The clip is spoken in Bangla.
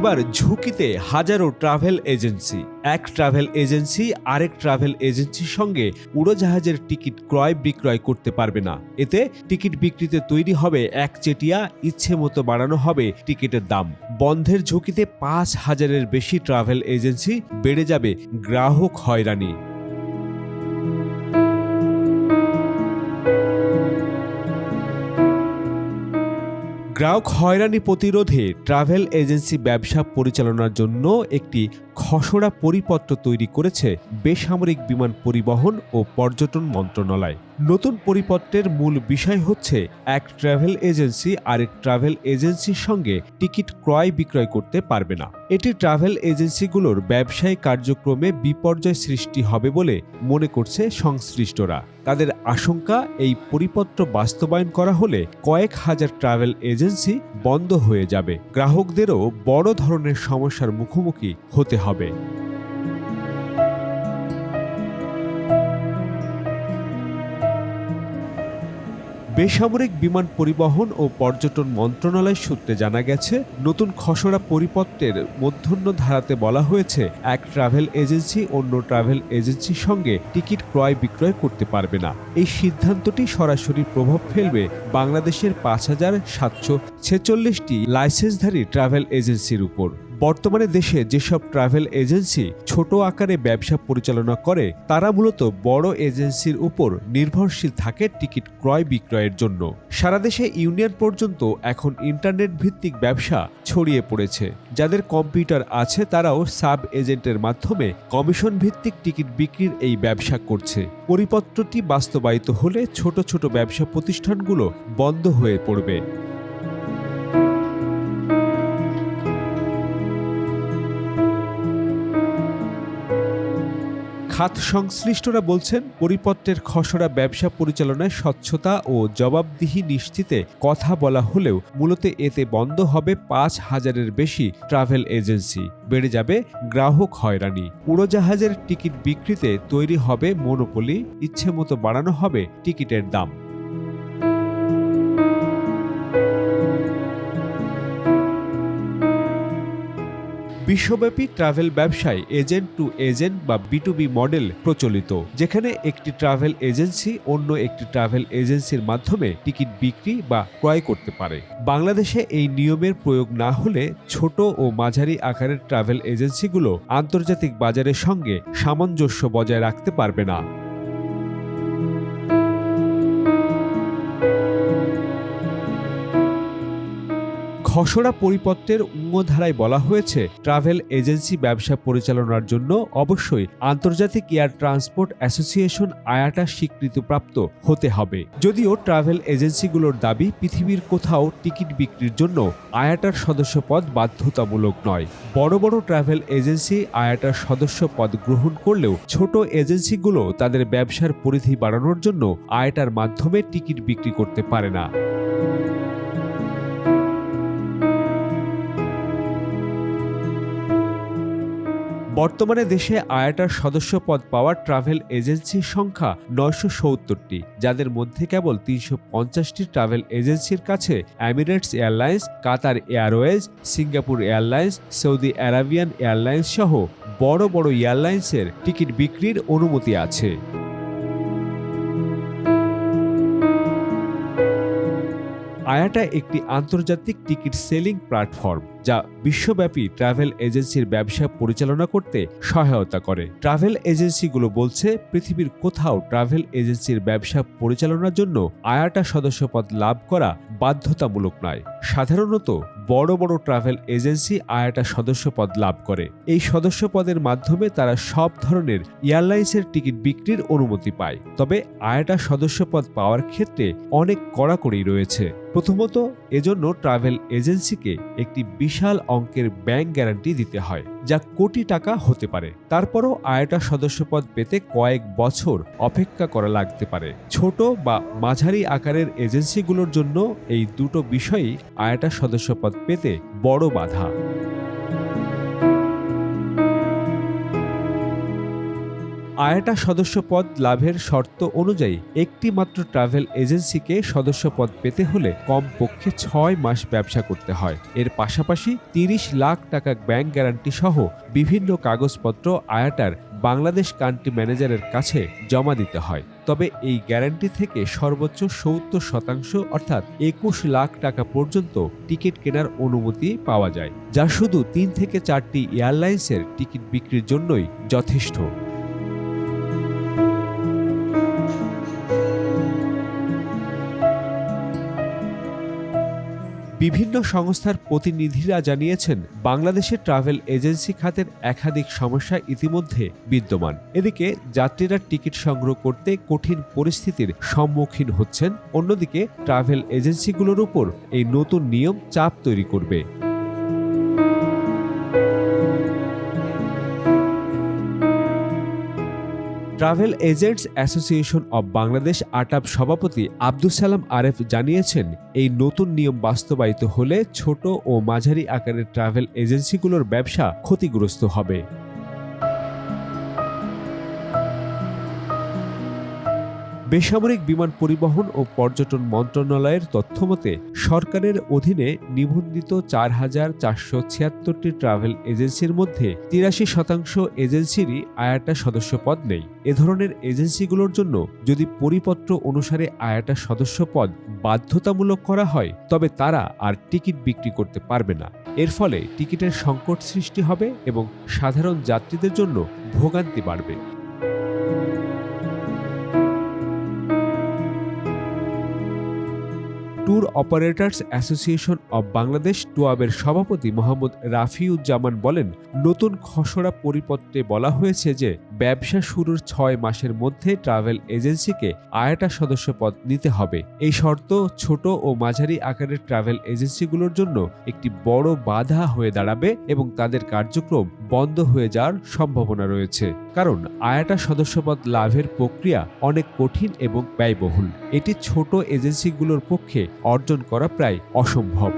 এবার ঝুঁকিতে হাজারো ট্রাভেল এজেন্সি। এক ট্রাভেল এজেন্সি আরেক ট্রাভেল এজেন্সির সঙ্গে উড়োজাহাজের টিকিট ক্রয় বিক্রয় করতে পারবে না। এতে টিকিট বিক্রিতে তৈরি হবে এক চেটিয়া ইচ্ছে মতো বাড়ানো হবে টিকিটের দাম। বন্ধের ঝুঁকিতে পাঁচ হাজারের বেশি ট্রাভেল এজেন্সি বেড়ে যাবে। গ্রাহক হয়রানি। গ্রাহক হয়রানি প্রতিরোধে ট্রাভেল এজেন্সি ব্যবসা পরিচালনার জন্য একটি খসড়া পরিপত্র তৈরি করেছে বেসামরিক বিমান পরিবহন ও পর্যটন মন্ত্রণালয়। নতুন পরিপত্রের মূল বিষয় হচ্ছে, এক ট্রাভেল এজেন্সি আরেক ট্রাভেল এজেন্সির সঙ্গে টিকিট ক্রয় বিক্রয় করতে পারবে না। এটি ট্রাভেল এজেন্সিগুলোর ব্যবসায়িক কার্যক্রমে বিপর্যয় সৃষ্টি হবে বলে মনে করছে সংশ্লিষ্টরা। তাদের আশঙ্কা, এই পরিপত্র বাস্তবায়ন করা হলে কয়েক হাজার ট্রাভেল এজেন্সি বন্ধ হয়ে যাবে। গ্রাহকদেরও বড় ধরনের সমস্যার মুখোমুখি হতে হবে। বেসামরিক বিমান পরিবহন ও পর্যটন মন্ত্রণালয় সূত্রে জানা গেছে, নতুন খসড়া পরিপত্রের মধ্যাহ্ন ধারাতে বলা হয়েছে, এক ট্রাভেল এজেন্সি অন্য ট্রাভেল এজেন্সির সঙ্গে টিকিট ক্রয় বিক্রয় করতে পারবে না। এই সিদ্ধান্তটি সরাসরি প্রভাব ফেলবে বাংলাদেশের পাঁচ হাজার সাতশো ছেচল্লিশটি লাইসেন্সধারী ট্রাভেল এজেন্সির উপর। বর্তমানে দেশে যেসব ট্রাভেল এজেন্সি ছোট আকারে ব্যবসা পরিচালনা করে, তারা মূলত বড় এজেন্সির উপর নির্ভরশীল থাকে টিকিট ক্রয় বিক্রয়ের জন্য। সারা দেশে ইউনিয়ন পর্যন্ত এখন ইন্টারনেট ভিত্তিক ব্যবসা ছড়িয়ে পড়েছে। যাদের কম্পিউটার আছে, তারাও সাব এজেন্টের মাধ্যমে কমিশন ভিত্তিক টিকিট বিক্রির এই ব্যবসা করছে। পরিপত্রটি বাস্তবায়িত হলে ছোট ছোট ব্যবসা প্রতিষ্ঠানগুলো বন্ধ হয়ে পড়বে। খাত সংশ্লিষ্টরা বলছেন, পরিপত্রের খসড়া ব্যবসা পরিচালনায় স্বচ্ছতা ও জবাবদিহি নিশ্চিতে কথা বলা হলেও মূলত এতে বন্ধ হবে পাঁচ হাজারের বেশি ট্রাভেল এজেন্সি। বেড়ে যাবে গ্রাহক হয়রানি। উড়োজাহাজের টিকিট বিক্রিতে তৈরি হবে মনোপলি ইচ্ছে মতো বাড়ানো হবে টিকিটের দাম। বিশ্বব্যাপী ট্রাভেল ব্যবসায় এজেন্ট টু এজেন্ট বা বিটুবি মডেল প্রচলিত। যেখানে একটি ট্রাভেল এজেন্সি অন্য একটি ট্রাভেল এজেন্সির মাধ্যমে টিকিট বিক্রি বা ক্রয় করতে পারে। বাংলাদেশে এই নিয়মের প্রয়োগ না হলে ছোট ও মাঝারি আকারের ট্রাভেল এজেন্সিগুলো আন্তর্জাতিক বাজারের সঙ্গে সামঞ্জস্য বজায় রাখতে পারবে না। খসড়া পরিপত্রের উঙ্গধারায় বলা হয়েছে, ট্রাভেল এজেন্সি ব্যবসা পরিচালনার জন্য অবশ্যই আন্তর্জাতিক এয়ার ট্রান্সপোর্ট অ্যাসোসিয়েশন আয়াটা স্বীকৃতিপ্রাপ্ত হতে হবে। যদিও ট্রাভেল এজেন্সিগুলোর দাবি, পৃথিবীর কোথাও টিকিট বিক্রির জন্য আয়াটার সদস্যপদ বাধ্যতামূলক নয়। বড় বড় ট্রাভেল এজেন্সি আয়াটার সদস্য পদ গ্রহণ করলেও ছোট এজেন্সিগুলো তাদের ব্যবসার পরিধি বাড়ানোর জন্য আয়াটার মাধ্যমে টিকিট বিক্রি করতে পারে না। বর্তমানে দেশে আয়াটার সদস্য পদ পাওয়া ট্রাভেল এজেন্সির সংখ্যা নয়শো সত্তরটি, যাদের মধ্যে কেবল তিনশো পঞ্চাশটি ট্রাভেল এজেন্সির কাছে Emirates airlines, Qatar airways, Singapore airlines, Saudi Arabian airlines সহ বড় বড় এয়ারলাইন্সের টিকিট বিক্রির অনুমতি আছে। আয়াটা একটি আন্তর্জাতিক টিকিট সেলিং প্ল্যাটফর্ম। যা বিশ্বব্যাপী ট্রাভেল এজেন্সির ব্যবসা পরিচালনা করতে সহায়তা করে। ট্রাভেল এজেন্সিগুলো বলছে, পৃথিবীর কোথাও ট্রাভেল এজেন্সির ব্যবসা পরিচালনার জন্য আয়াটা সদস্যপদ লাভ করা বাধ্যতামূলক নয়। সাধারণত বড় বড় ট্রাভেল এজেন্সি আয়াটা সদস্যপদ লাভ করে। এই সদস্যপদের মাধ্যমে তারা সব ধরনের এয়ারলাইন্সের টিকিট বিক্রির অনুমতি পায়। তবে আয়াটা সদস্যপদ পাওয়ার ক্ষেত্রে অনেক কড়াকড়ি রয়েছে। প্রথমত, এজন্য ট্রাভেল এজেন্সিকে একটি বিশাল অঙ্কের ব্যাংক গ্যারান্টি দিতে হয়, যা কোটি টাকা হতে পারে। তারপরও আয়টা সদস্যপদ পেতে কয়েক বছর অপেক্ষা করা লাগতে পারে। ছোট বা মাঝারি আকারের এজেন্সিগুলোর জন্য এই দুটো বিষয়ই আয়টা সদস্যপদ পেতে বড় বাধা। আয়াটা সদস্যপদ লাভের শর্ত অনুযায়ী একটি মাত্র ট্রাভেল এজেন্সিকে সদস্যপদ পেতে হলে কমপক্ষে ছয় মাস ব্যবসা করতে হয়। এর পাশাপাশি তিরিশ লাখ টাকা ব্যাংক গ্যারান্টি সহ বিভিন্ন কাগজপত্র আয়াটার বাংলাদেশ কান্ট্রি ম্যানেজারের কাছে জমা দিতে হয়। তবে এই গ্যারান্টি থেকে সর্বোচ্চ সত্তর শতাংশ অর্থাৎ একুশ লাখ টাকা পর্যন্ত টিকিট কেনার অনুমতি পাওয়া যায়, যা শুধু তিন থেকে চারটি এয়ারলাইন্সের টিকিট বিক্রির জন্যই যথেষ্ট। বিভিন্ন সংস্থার প্রতিনিধিরা জানিয়েছেন বাংলাদেশে ট্রাভেল এজেন্সি খাতের একাধিক সমস্যা ইতিমধ্যে বিদ্যমান। এদিকে যাত্রীরা টিকিট সংগ্রহ করতে কঠিন পরিস্থিতির সম্মুখীন হচ্ছেন। অন্যদিকে ট্রাভেল এজেন্সিগুলোর উপর এই নতুন নিয়ম চাপ তৈরি করবে। Travel agents association of Bangladesh ATAB সভাপতি আব্দুল সালাম আরেফ জানিয়েছেন, এই নতুন নিয়ম বাস্তবায়িত হলে ছোট ও মাঝারি আকারের ট্রাভেল এজেন্সিগুলোর ব্যবসা ক্ষতিগ্রস্ত হবে। বেসামরিক বিমান পরিবহন ও পর্যটন মন্ত্রণালয়ের তথ্যমতে, সরকারের অধীনে নিবন্ধিত চার হাজার চারশো ছিয়াত্তরটি ট্রাভেল এজেন্সির মধ্যে তিরাশি শতাংশ এজেন্সিরই আয়াটা সদস্যপদ নেই। এ ধরনের এজেন্সিগুলোর জন্য যদি পরিপত্র অনুসারে আয়াটা সদস্যপদ বাধ্যতামূলক করা হয়, তবে তারা আর টিকিট বিক্রি করতে পারবে না। এর ফলে টিকিটের সংকট সৃষ্টি হবে এবং সাধারণ যাত্রীদের জন্য ভোগান্তি বাড়বে। Tour operators association of Bangladesh টুয়াবের সভাপতি মোহাম্মদ রাফিউজ্জামান বলেন, নতুন খসড়া পরিপত্রে বলা হয়েছে যে, ব্যবসা শুরুর ছয় মাসের মধ্যে ট্রাভেল এজেন্সিকে আয়াটা সদস্যপদ নিতে হবে। এই শর্ত ছোট ও মাঝারি আকারের ট্রাভেল এজেন্সিগুলোর জন্য একটি বড় বাধা হয়ে দাঁড়াবে এবং তাদের কার্যক্রম বন্ধ হয়ে যাওয়ার সম্ভাবনা রয়েছে। কারণ আয়াটা সদস্যপদ লাভের প্রক্রিয়া অনেক কঠিন এবং ব্যয়বহুল। এটি ছোট এজেন্সিগুলোর পক্ষে অর্জন করা প্রায় অসম্ভব।